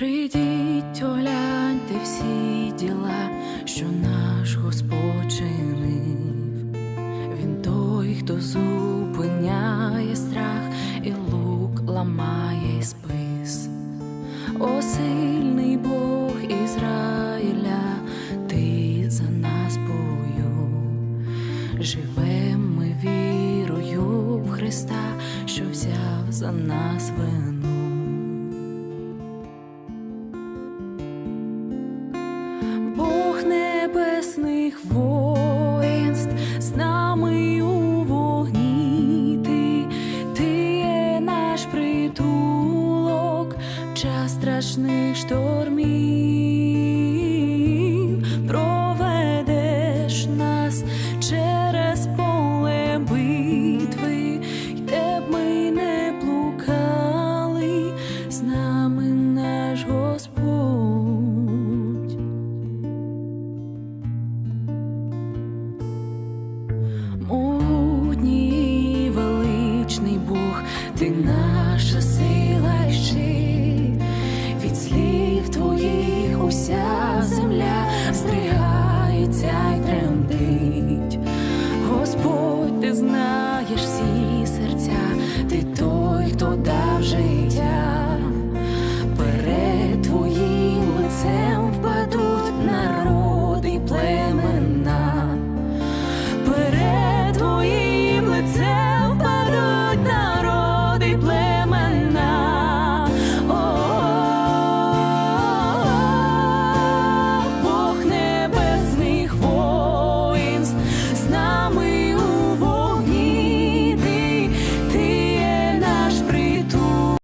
Прийдіть, огляньте всі діла, що наш Господь чинив. Він той, хто зупиняє страх і лук ламає спис. О, сильний Бог Ізраїля, ти за нас бою. Живем ми вірою в Христа, що взяв за нас вину. Страшних штормів.